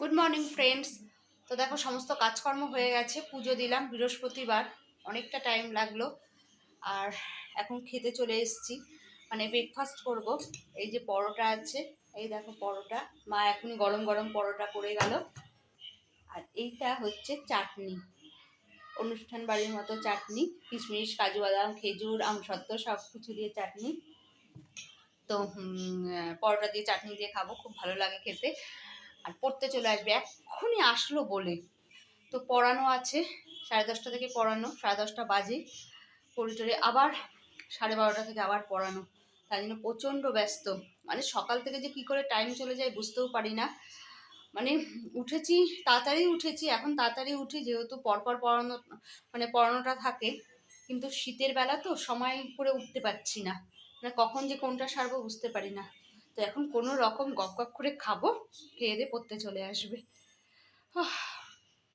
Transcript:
Good morning friends তো দেখো, সমস্ত কাজকর্ম হয়ে গেছে, পুজো দিলাম, বৃহস্পতিবার, অনেকটা টাইম লাগল। আর এখন খেতে চলে এসেছি মানে ব্রেকফাস্ট করব। এই যে পরোটা আছে, এই দেখো পরোটা। মা এখনই গরম গরম পরোটা করে গেল। আর এইটা হচ্ছে চাটনি, অনুষ্ঠান বাড়ির মতো চাটনি, কিশমিশ, কাজু বাদাম, খেজুর আমসত্ত্ব সব কিছু দিয়ে চাটনি। তো পরোটা দিয়ে চাটনি দিয়ে খাব, খুব ভালো লাগে খেতে। আর পড়তে চলে আসবে। এক্ষুনি আসলো বলে। তো পড়ানো আছে, সাড়ে দশটা থেকে পড়ানো, সাড়ে দশটা বাজে। টরে আবার সাড়ে বারোটা থেকে আবার পড়ানো। তাই জন্য প্রচণ্ড ব্যস্ত। মানে সকাল থেকে যে কী করে টাইম চলে যায় বুঝতেও পারি না। মানে উঠেছি, তাড়াতাড়ি উঠেছি। এখন তাড়াতাড়ি উঠি, যেহেতু পরপর পড়ানো মানে পড়ানোটা থাকে। কিন্তু শীতের বেলা তো সময় করে উঠতে পারছি না। মানে কখন যে কোনটা সারবো বুঝতে পারি না। তো এখন কোনো রকম গপ গপ করে খাব খেয়ে দিয়ে পড়তে চলে আসবে।